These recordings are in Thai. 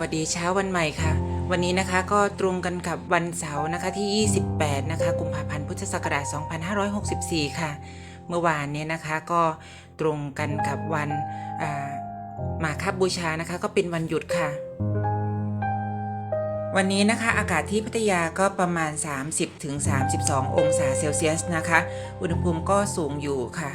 วัสดีเช้าวันใหม่ค่ะ วันนี้นะคะก็ตรงกันกับวันเสาร์นะคะที่ 28 นะคะกุมภาพันธ์พุทธศักราช 2564 ค่ะ เมื่อวานเนี่ยนะคะก็ตรงกันกับวันมาคบบูชานะคะ ก็เป็นวันหยุดค่ะ วันนี้นะคะอากาศที่พัทยาก็ประมาณ 30-32ถึง32องศาเซลเซียสนะคะ อุณหภูมิก็สูงอยู่ค่ะ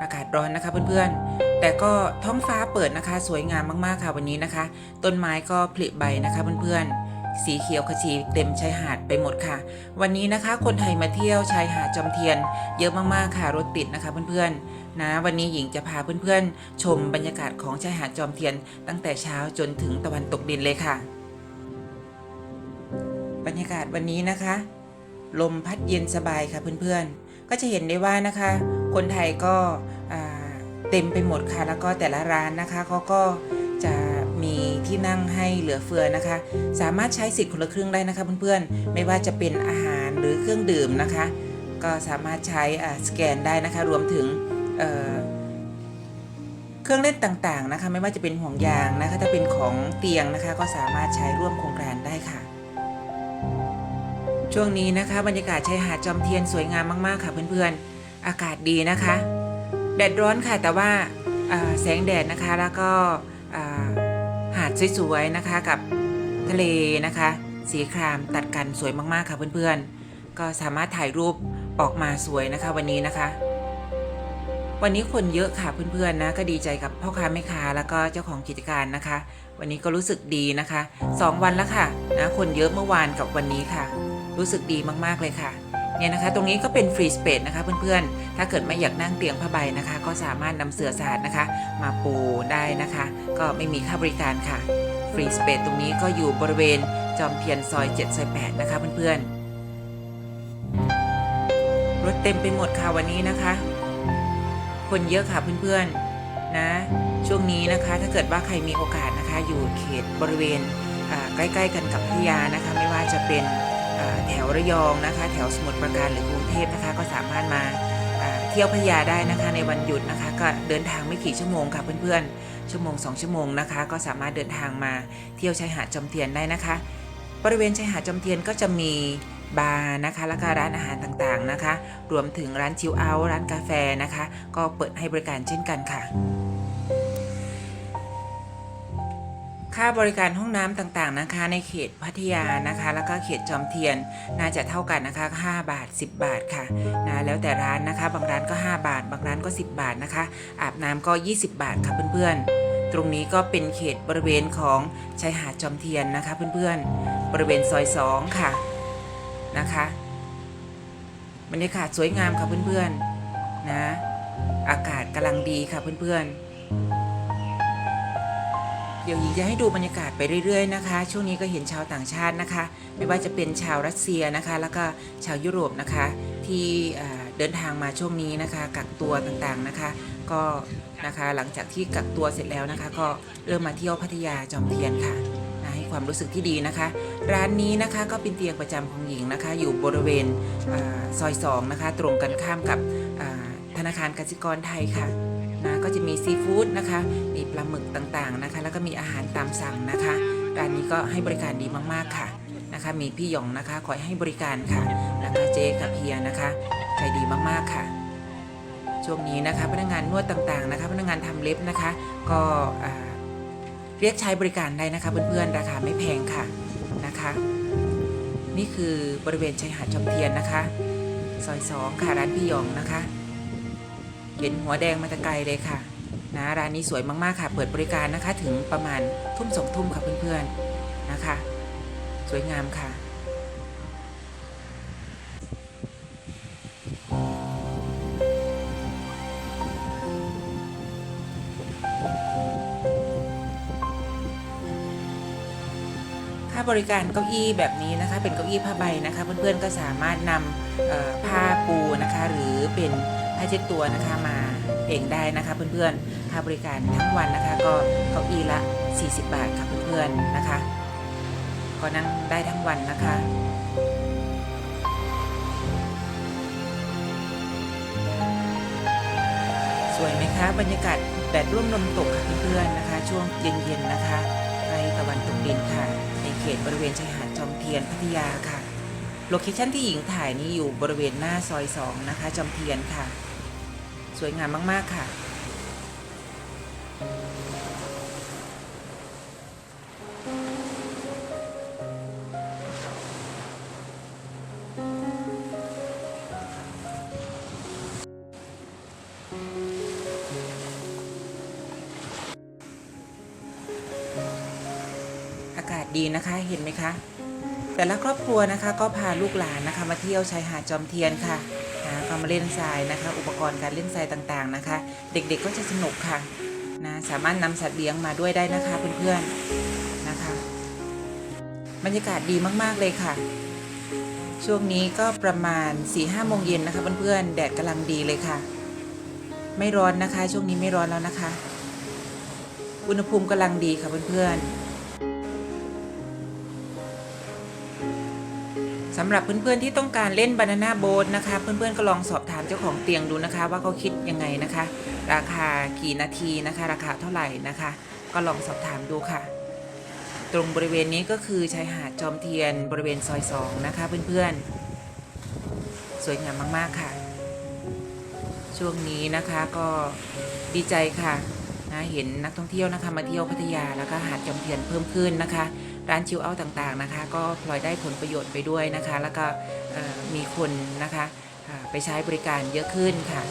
อากาศร้อนนะคะเพื่อนๆ แต่ก็ท้องฟ้าเปิดนะคะ สวยงามมากๆค่ะวันนี้นะคะ ต้นไม้ก็ผลิใบนะคะเพื่อนๆ สีเขียวขจีเต็มชายหาดไปหมดค่ะ วันนี้นะคะ คนไทยมาเที่ยวชายหาดจอมเทียน เยอะมากๆค่ะรถติดนะคะเพื่อนๆนะวันนี้หญิงจะพาเพื่อนๆ ชมบรรยากาศของชายหาดจอมเทียน ตั้งแต่เช้าจนถึงตะวันตกดินเลยค่ะ บรรยากาศวันนี้นะคะ ลมพัดเย็นสบายค่ะเพื่อนๆ ก็จะเห็นได้ว่านะคะ คนไทยก็ เต็มไปหมดค่ะ แล้วก็แต่ละร้านนะคะเขาก็จะมีที่นั่งให้เหลือเฟือนะคะ สามารถใช้สิทธิ์คนละครึ่งได้นะคะเพื่อนๆ ไม่ว่าจะเป็นอาหารหรือเครื่องดื่มนะคะ ก็สามารถใช้สแกนได้นะคะ รวมถึงเเครื่องเล่นต่างๆนะคะ ไม่ว่าจะเป็นห่วงยางนะคะ ถ้าเป็นของเตียงนะคะ ก็สามารถใช้ร่วมโครงการได้ค่ะ ช่วงนี้นะคะ บรรยากาศชายหาดจอมเทียนสวยงามมากๆค่ะเพื่อนๆ อากาศดีนะคะ แดดร้อนค่ะแต่ว่าแสงแดดนะคะแล้วก็หาดสวยๆนะคะกับทะเลนะคะ สีครามตัดกันสวยมากๆค่ะเพื่อนๆ ก็สามารถถ่ายรูปออกมาสวยนะคะวันนี้นะคะ วันนี้คนเยอะค่ะเพื่อนๆนะก็ดีใจกับพ่อค้าแม่ค้าแล้วก็เจ้าของกิจการนะคะ วันนี้ก็รู้สึกดีนะคะสองวันแล้วค่ะนะคนเยอะเมื่อวานกับวันนี้ค่ะ รู้สึกดีมากๆเลยค่ะ เนี่ยนะคะ ตรงนี้ก็เป็นฟรีสเปซนะคะเพื่อนๆ ถ้าเกิดไม่อยากนั่งเตียงผ้าใบนะคะ ก็สามารถนำเสื่อสาดนะคะ มาปูได้นะคะ ก็ไม่มีค่าบริการค่ะ ฟรีสเปซตรงนี้ก็อยู่บริเวณจอมเทียนซอย7ซอย8นะคะเพื่อนๆ รถเต็มไปหมดค่ะวันนี้นะคะ คนเยอะค่ะเพื่อนๆ นะ ช่วงนี้นะคะถ้าเกิดว่าใครมีโอกาสนะคะ อยู่เขตบริเวณใกล้ ๆ กันกับพัทยานะคะ ไม่ว่าจะเป็น แถวระยองนะคะ แถวสมุทรปราการหรือกรุงเทพนะคะก็สามารถมาเที่ยวพัทยาได้นะคะในวันหยุดนะคะ ก็เดินทางไม่กี่ชั่วโมงค่ะเพื่อนๆ ชั่วโมงสองชั่วโมงนะคะ ก็สามารถเดินทางมาเที่ยวชายหาดจอมเทียนได้นะคะ บริเวณชายหาดจอมเทียนก็จะมีบาร์นะคะแล้วก็ร้านอาหารต่างๆนะคะ รวมถึงร้านชิลเอาท์ร้านกาแฟนะคะ ก็เปิดให้บริการเช่นกันค่ะ ค่าบริการห้องน้ำต่างๆนะคะ ในเขตพัทยานะคะ แล้วก็เขตจอมเทียนน่าจะเท่ากันนะคะ 5 บาท 10 บาทค่ะนะแล้วแต่ร้านนะคะ บางร้านก็ 5 บาท บางร้านก็ 10 บาทนะคะ อาบน้ำก็ 20 บาทค่ะเพื่อนๆ ตรงนี้ก็เป็นเขตบริเวณของชายหาดจอมเทียนนะคะ เพื่อนๆ บริเวณซอย 2 ค่ะนะคะบรรยากาศสวยงามค่ะเพื่อนๆนะอากาศกำลังดีค่ะเพื่อนๆ ดี๋ยวหญิงจะให้ดูบรรยากาศไปเรื่อยๆนะคะ ช่วงนี้ก็เห็นชาวต่างชาตินะคะ ไม่ว่าจะเป็นชาวรัสเซียนะคะ แล้วก็ชาวยุโรปนะคะ ที่เดินทางมาช่วงนี้นะคะ กักตัวต่างๆนะคะ ก็นะคะหลังจากที่กักตัวเสร็จแล้วนะคะ ก็เริ่มมาเที่ยวพัทยาจอมเทียนค่ะนะให้ความรู้สึกที่ดีนะคะ ร้านนี้นะคะก็เป็นเตียงประจำของหญิงนะคะ อยู่บริเวณอซอย2นะคะ ตรงกันข้ามกับธนาคารกสิกรไทยค่ะ นะก็จะมีซีฟู้ดนะคะ มีปลาหมึกต่างๆนะคะ แล้วก็มีอาหารตามสั่งนะคะร้านนี้ก็ให้บริการดีมากๆค่ะนะคะ มีพี่หยองนะคะคอยให้บริการค่ะนะคะเจ๊กับเฮียนะคะใจดีมากๆค่ะ ช่วงนี้นะคะ พนักงานนวดต่างๆนะคะ พนักงานทำเล็บนะคะ ก็เรียกใช้บริการได้นะคะเพื่อนๆราคาไม่แพงค่ะนะคะ นี่คือบริเวณชายหาดจอมเทียนนะคะซอยสองค่ะร้านพี่หยองนะคะ เห็นหัวแดงมาตะไกลเลยค่ะนะร้านนี้สวยมากๆค่ะ เปิดบริการนะคะถึงประมาณทุ่มสองทุ่มค่ะเพื่อนๆนะคะ สวยงามค่ะค่าบริการเก้าอี้แบบนี้นะคะ เป็นเก้าอี้ผ้าใบนะคะ เพื่อนๆก็สามารถนำผ้าปูนะคะ หรือเป็น ผ้าเช็ดตัวนะคะมาเองได้นะคะเพื่อนๆ ค่าบริการทั้งวันนะคะ ก็เก้าอี้ละ 40 บาทค่ะเพื่อนๆนะคะ ก็นั่งได้ทั้งวันนะคะสวยไหมคะบรรยากาศแดดร่วมลมตกค่ะเพื่อนๆนะคะ ช่วงเย็นๆนะคะใครทตะวันตกดินค่ะ ในเขตบริเวณชายหาดจอมเทียนพัทยาค่ะโลเคชั่นที่หญิงถ่ายนี้อยู่บริเวณหน้าซอย2นะคะจอมเทียนค่ะ สวยงามมาก ๆ ค่ะ อากาศดีนะคะเห็นไหมคะ แต่ละครอบครัวนะคะก็พาลูกหลานนะคะมาเที่ยวชายหาดจอมเทียนค่ะ นะก็มาเล่นทรายนะคะ อุปกรณ์การเล่นทรายต่างๆนะคะ เด็กๆก็จะสนุกค่ะนะสามารถนำสัตว์เลี้ยงมาด้วยได้นะคะเพื่อนๆนะคะ บรรยากาศดีมากๆเลยค่ะ ช่วงนี้ก็ประมาณ4ี่ห้าโมงเย็นนะคะเพื่อนๆแดดกำลังดีเลยค่ะ ไม่ร้อนนะคะ ช่วงนี้ไม่ร้อนแล้วนะคะ อุณหภูมิกำลังดีค่ะเพื่อนๆ สำหรับเพื่อนๆที่ต้องการเล่นบานาน่าโบ๊ทนะคะ เพื่อนๆก็ลองสอบถามเจ้าของเตียงดูนะคะ ว่าเขาคิดยังไงนะคะ ราคากี่นาทีนะคะ ราคาเท่าไหร่นะคะ ก็ลองสอบถามดูค่ะ ตรงบริเวณนี้ก็คือชายหาดจอมเทียนบริเวณซอยสองนะคะ เพื่อนๆ สวยงามมากๆค่ะ ช่วงนี้นะคะก็ดีใจค่ะนะเห็นนักท่องเที่ยวนะคะมาเที่ยวพัทยาแล้วก็หาดจอมเทียนเพิ่มขึ้นนะคะ ร้านชิลเอาต่างๆนะคะ ก็พลอยได้ผลประโยชน์ไปด้วยนะคะ แล้วก็มีคนนะคะไปใช้บริการเยอะขึ้นค่ะ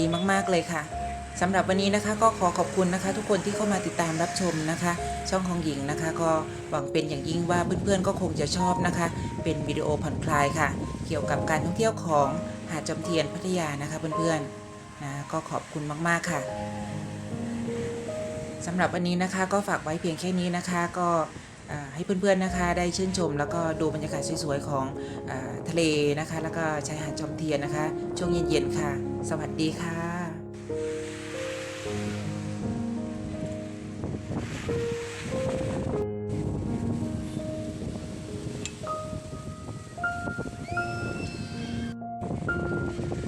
ดีมาก ๆ เลยค่ะสำหรับวันนี้นะคะก็ขอขอบคุณนะคะ ทุกคนที่เข้ามาติดตามรับชมนะคะ ช่องของหญิงนะคะ ก็หวังเป็นอย่างยิ่งว่าเพื่อนๆก็คงจะชอบนะคะ เป็นวิดีโอผ่อนคลายค่ะ เกี่ยวกับการท่องเที่ยวของหาดจอมเทียนพัทยานะคะเพื่อนๆนะก็ขอบคุณมากๆค่ะสำหรับวันนี้นะคะก็ฝากไว้เพียงแค่นี้นะคะ ก็ ให้เพื่อนๆนะคะได้ชื่นชม แล้วก็ดูบรรยากาศสวยๆของอทะเลนะคะ แล้วก็ชายหาดจอมเทียนนะคะ ช่วงเย็นๆค่ะ สวัสดีค่ะうん。